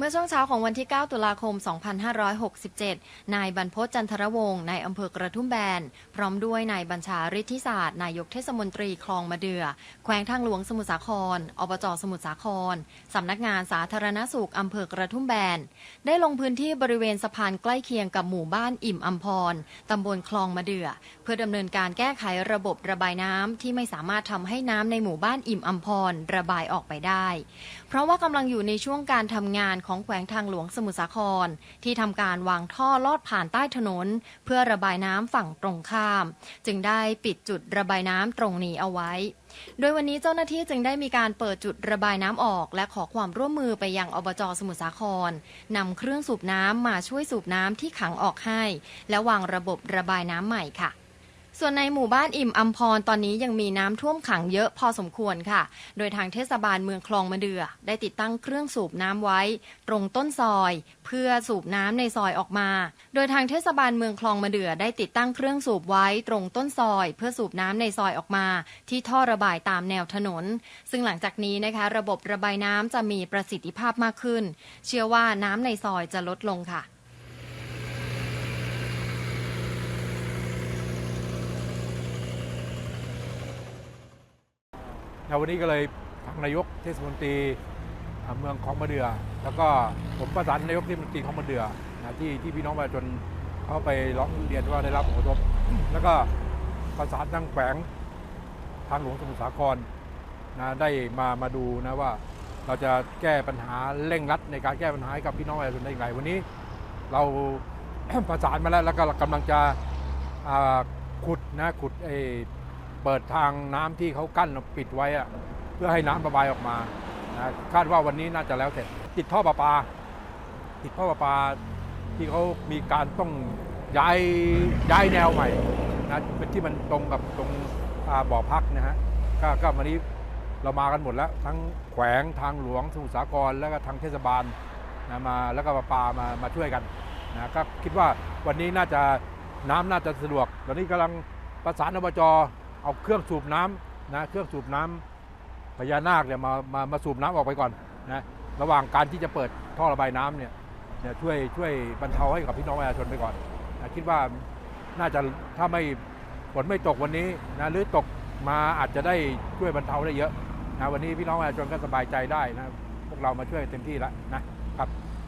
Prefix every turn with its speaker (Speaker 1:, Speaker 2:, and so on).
Speaker 1: เมื่อช่วงเช้าของวันที่ 9 ตุลาคม 2567 นายบรรพตจันทรวงศ์นายอำเภอกระทุ่มแบน พร้อมด้วยนายบัญชาฤทธิศาสตร์ นายกเทศมนตรีคลองมะเดื่อ แขวงทางหลวงสมุทรสาคร อบจสมุทรสาคร สำนักงานสาธารณสุขอำเภอกระทุ่มแบน ได้ลงพื้นที่บริเวณสะพานใกล้เคียงกับหมู่บ้านอิ่มอัมพร ตำบลคลองมะเดื่อ เพื่อดำเนินการแก้ไขระบบระบายน้ำที่ไม่สามารถทำให้น้ำในหมู่บ้านอิ่มอัมพรระบายออกไปได้ เพราะว่ากำลังอยู่ในช่วงการทำงานของแขวงทางหลวงสมุทรสาคร ที่ทำการวางท่อลอดผ่านใต้ถนน เพื่อระบายน้ำฝั่งตรงข้าม จึงได้ปิดจุดระบายน้ำตรงนี้เอาไว้ โดยวันนี้เจ้าหน้าที่จึงได้มีการเปิดจุดระบายน้ำออก และขอความร่วมมือไปยังอบจสมุทรสาครนำเครื่องสูบน้ำมาช่วยสูบน้ำที่ขังออกให้ และวางระบบระบายน้ำใหม่ค่ะ ส่วนในหมู่บ้านอิ่มอัมพรตอนนี้ยังมีน้ำท่วมขังเยอะพอสมควรค่ะ โดยทางเทศบาลเมืองคลองมะเดื่อได้ติดตั้งเครื่องสูบน้ำไว้ ตรงต้นซอย เพื่อสูบน้ำในซอยออกมา โดยทางเทศบาลเมืองคลองมะเดื่อได้ติดตั้งเครื่องสูบไว้ตรงต้นซอย เพื่อสูบน้ำในซอยออกมา ที่ท่อระบายตามแนวถนน ซึ่งหลังจากนี้นะคะ ระบบระบายน้ำจะมีประสิทธิภาพมากขึ้น เชื่อว่าน้ำในซอยจะลดลงค่ะ
Speaker 2: นะวันนี้ก็เลยทางนายกเทศมนตรีเมืองคลองมะเดือ แล้วก็ผมประสานนายกเทศมนตรีคลองมะเดือนะที่ที่พี่น้องประชาชนเขาไปร้องเรียนว่าได้รับผลกระทบแล้วก็ประสานทางแขวงทางหลวงสมุทรสาครนะได้มามาดูนะว่าเราจะแก้ปัญหาเร่งรัดในการแก้ปัญหาให้กับพี่น้องประชาชนได้อย่างไรวันนี้ เราประสานมาแล้วแล้วก็กำลังจะขุดนะขุดไอ เปิดทางน้ำที่เขากั้นปิดไว้เพื่อให้น้ำระบายออกมาคาดว่าวันนี้น่าจะแล้วเสร็จ ติดท่อประปา ติดท่อประปาที่เขามีการต้องย้ายย้ายแนวใหม่นะเป็นที่มันตรงกับตรงบ่อพักนะฮะก็ก็วันนี้เรามากันหมดแล้ว ทั้งแขวงทางหลวงสมุทรสาครแล้วก็ทางเทศบาลนะมาแล้วก็ประปามามาช่วยกันนะก็คิดว่าวันนี้น่าจะน้ำน่าจะสะดวกตอนนี้กำลังประสานอบจ เอาเครื่องสูบน้ำนะเครื่องสูบน้ำพญานาคเนี่ยมามามาสูบน้ำออกไปก่อนนะระหว่างการที่จะเปิดท่อระบายน้ำเนี่ยเนี่ยช่วยช่วยบรรเทาให้กับพี่น้องประชาชนไปก่อนนะคิดว่าน่าจะถ้าไม่ฝนไม่ตกวันนี้นะหรือตกมาอาจจะได้ช่วยบรรเทาได้เยอะนะวันนี้พี่น้องประชาชนก็สบายใจได้นะพวกเรามาช่วยเต็มที่แล้วนะครับ